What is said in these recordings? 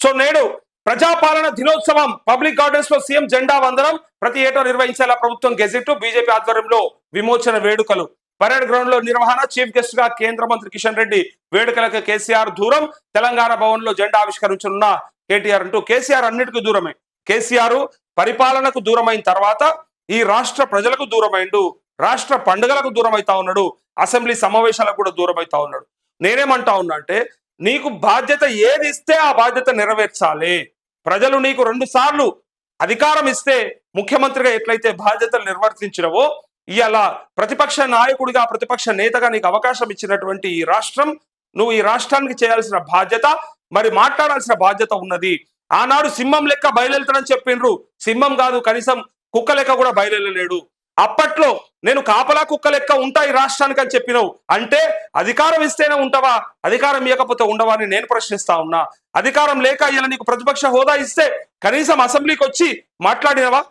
So నేడు ప్రజాపాలన దినోత్సవం public గార్డెన్స్లో సీఎం జెండా వందనం ప్రతి ఏటా నిర్వహించేలా ప్రభుత్వం గెజిట్ బీజేపీ ఆధ్వర్యంలో విమోచన వేడుకలు. పరేడ్ గ్రౌండ్లో నిర్వహణ చీఫ్ గెస్ట్గా కేంద్ర మంత్రి కిషన్ రెడ్డి వేడుకలకు కేసీఆర్ దూరం. తెలంగాణ భవన్లో జెండా ఆవిష్కరించనున్న కేటీఆర్ అంటూ కేసీఆర్ అన్నిటికీ దూరమే. కేసీఆర్ పరిపాలనకు దూరమైన తర్వాత ఈ రాష్ట్ర ప్రజలకు దూరమైండు రాష్ట్ర పండుగలకు దూరమైతా ఉన్నాడు అసెంబ్లీ సమావేశాలకు కూడా దూరమైతా ఉన్నాడు. నేనేమంటా ఉన్నా అంటే నీకు బాధ్యత ఏది ఇస్తే ఆ బాధ్యత నెరవేర్చాలి. ప్రజలు నీకు రెండు సార్లు అధికారం ఇస్తే ముఖ్యమంత్రిగా ఎట్లయితే బాధ్యతలు నిర్వర్తించినవో ఇలా ప్రతిపక్ష నాయకుడిగా ప్రతిపక్ష నేతగా నీకు అవకాశం ఇచ్చినటువంటి ఈ రాష్ట్రం నువ్వు ఈ రాష్ట్రానికి చేయాల్సిన బాధ్యత మరి మాట్లాడాల్సిన బాధ్యత ఉన్నది. ఆనాడు సింహం లెక్క బయలుదేరుతానని చెప్పిండ్రు. సింహం కాదు కనీసం కుక్క లెక్క కూడా బయలుదేరలేడు. అప్పట్లో నేను కాపలా కుక్క లెక్క ఉంటా ఈ రాష్ట్రానికి అని చెప్పినావు. అంటే అధికారం ఇస్తేనే ఉంటావా? అధికారం ఇవ్వకపోతే ఉండవా అని నేను ప్రశ్నిస్తా ఉన్నా. అధికారం లేక ఇలా నీకు ప్రతిపక్ష హోదా ఇస్తే కనీసం అసెంబ్లీకి వచ్చి మాట్లాడినవా?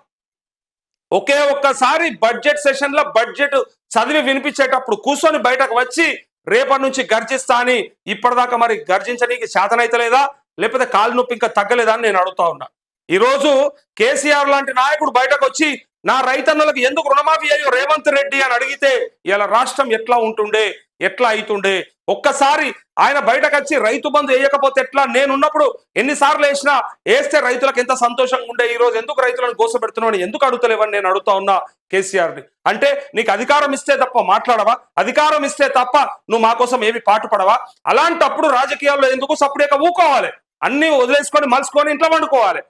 ఒకే ఒక్కసారి బడ్జెట్ సెషన్లో బడ్జెట్ చదివి వినిపించేటప్పుడు కూర్చొని బయటకు వచ్చి రేపటి నుంచి గర్జిస్తా అని ఇప్పటిదాకా మరి గర్జించడానికి చేతనైతలేదా లేకపోతే కాలు నొప్పి ఇంకా తగ్గలేదా అని నేను అడుగుతా ఉన్నా. ఈరోజు కేసీఆర్ లాంటి నాయకుడు బయటకు వచ్చి నా రైతన్నులకు ఎందుకు రుణమాఫీ అయ్యో రేవంత్ రెడ్డి అని అడిగితే ఇలా రాష్ట్రం ఎట్లా ఉంటుండే ఎట్లా అవుతుండే ఒక్కసారి ఆయన బయటకు వచ్చి రైతు బంధు వేయకపోతే ఎట్లా? నేనున్నప్పుడు ఎన్నిసార్లు వేసినా వేస్తే రైతులకు ఎంత సంతోషంగా ఉండే? ఈ రోజు ఎందుకు రైతులను కోసపెడుతున్నావు ఎందుకు అడుగుతలేవని నేను అడుగుతా ఉన్నా కేసీఆర్ని. అంటే నీకు అధికారం ఇస్తే తప్ప మాట్లాడవా? అధికారం ఇస్తే తప్ప నువ్వు మా కోసం ఏమి పాటుపడవా? అలాంటప్పుడు రాజకీయాల్లో ఎందుకు సపరేట్గా ఊకోవాలి? అన్ని వదిలేసుకొని మలుసుకొని ఇంట్లో వండుకోవాలి.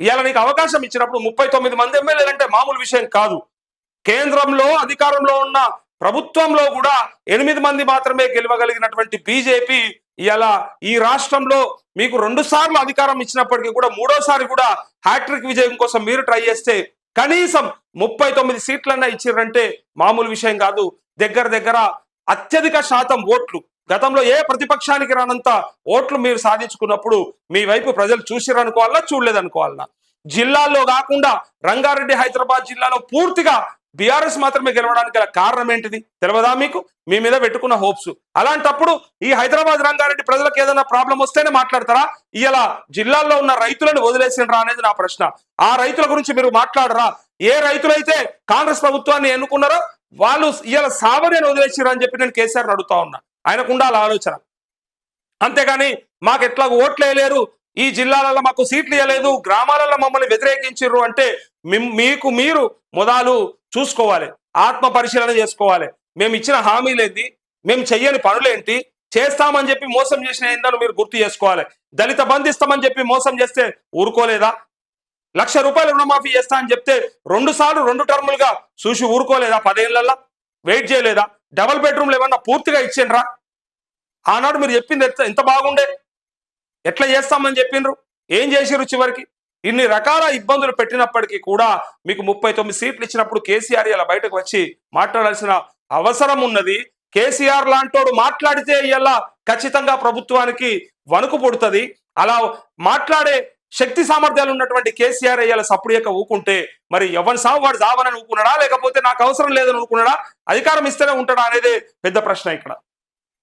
ఇవాళ నీకు అవకాశం ఇచ్చినప్పుడు ముప్పై తొమ్మిది మంది ఎమ్మెల్యేలు అంటే మామూలు విషయం కాదు. కేంద్రంలో అధికారంలో ఉన్న ప్రభుత్వంలో కూడా ఎనిమిది మంది మాత్రమే గెలవగలిగినటువంటి బీజేపీ ఇలా ఈ రాష్ట్రంలో మీకు రెండు సార్లు అధికారం ఇచ్చినప్పటికీ కూడా మూడోసారి కూడా హ్యాట్రిక్ విజయం కోసం మీరు ట్రై చేస్తే కనీసం ముప్పై తొమ్మిది సీట్లన్నా ఇచ్చిర్రంటే మామూలు విషయం కాదు. దగ్గర దగ్గర అత్యధిక శాతం ఓట్లు గతంలో ఏ ప్రతిపక్షానికి రానంత ఓట్లు మీరు సాధించుకున్నప్పుడు మీ వైపు ప్రజలు చూసిరనుకోవాలా చూడలేదనుకోవాలన్నా జిల్లాల్లో కాకుండా రంగారెడ్డి హైదరాబాద్ జిల్లాలో పూర్తిగా బీఆర్ఎస్ మాత్రమే గెలవడానికి గల కారణం ఏంటిది? తెలియదా మీకు? మీ మీద పెట్టుకున్న హోప్స్. అలాంటప్పుడు ఈ హైదరాబాద్ రంగారెడ్డి ప్రజలకు ఏదైనా ప్రాబ్లం వస్తేనే మాట్లాడతారా? ఇలా జిల్లాల్లో ఉన్న రైతులను వదిలేసినరా అనేది నా ప్రశ్న. ఆ రైతుల గురించి మీరు మాట్లాడరా? ఏ రైతులైతే కాంగ్రెస్ ప్రభుత్వాన్ని ఎన్నుకున్నారో వాళ్ళు ఇవాళ సావని వదిలేసారు అని చెప్పి నేను కేసీఆర్ అడుగుతా ఉన్నా. ఆయనకు ఉండాలి ఆలోచన. అంతేగాని మాకు ఎట్లా ఓట్లు వేయలేరు. ఈ జిల్లాలలో మాకు సీట్లు ఇవ్వలేదు గ్రామాలలో మమ్మల్ని వ్యతిరేకించరు అంటే మిమ్- మీకు మీరు మొదలు చూసుకోవాలి. ఆత్మ పరిశీలన చేసుకోవాలి. మేము ఇచ్చిన హామీలేంది మేము చెయ్యని పనులేంటి? చేస్తామని చెప్పి మోసం చేసిన ఏందని మీరు గుర్తు చేసుకోవాలి. దళిత బంధిస్తామని చెప్పి మోసం చేస్తే ఊరుకోలేదా? లక్ష రూపాయలు రుణమాఫీ చేస్తా అని చెప్తే రెండు సార్లు రెండు టర్ములుగా చూసి ఊరుకోలేదా? పదేళ్ళలో వెయిట్ చేయలేదా? డబల్ బెడ్రూమ్లు ఏమన్నా పూర్తిగా ఇచ్చిండ్రా? ఆనాడు మీరు చెప్పింది ఎంత బాగుండే? ఎట్లా చేస్తామని చెప్పిండ్రు? ఏం చేసిర్రు చివరికి? ఇన్ని రకాల ఇబ్బందులు పెట్టినప్పటికీ కూడా మీకు ముప్పై తొమ్మిది సీట్లు ఇచ్చినప్పుడు కేసీఆర్ ఇలా బయటకు వచ్చి మాట్లాడాల్సిన అవసరం ఉన్నది. కేసీఆర్ లాంటోడు మాట్లాడితే ఇలా ఖచ్చితంగా ప్రభుత్వానికి వణుకు పుడుతుంది. అలా మాట్లాడే శక్తి సామర్థ్యాలు ఉన్నటువంటి కేసీఆర్ అయ్యాల యొక్క ఊకుంటే మరి ఎవరి సాగు వాడు సావనని ఊకున్నాడా? లేకపోతే నాకు అవసరం లేదని ఊకున్నాడా? అధికారం ఇస్తేనే ఉంటాడా? అనేది పెద్ద ప్రశ్న ఇక్కడ.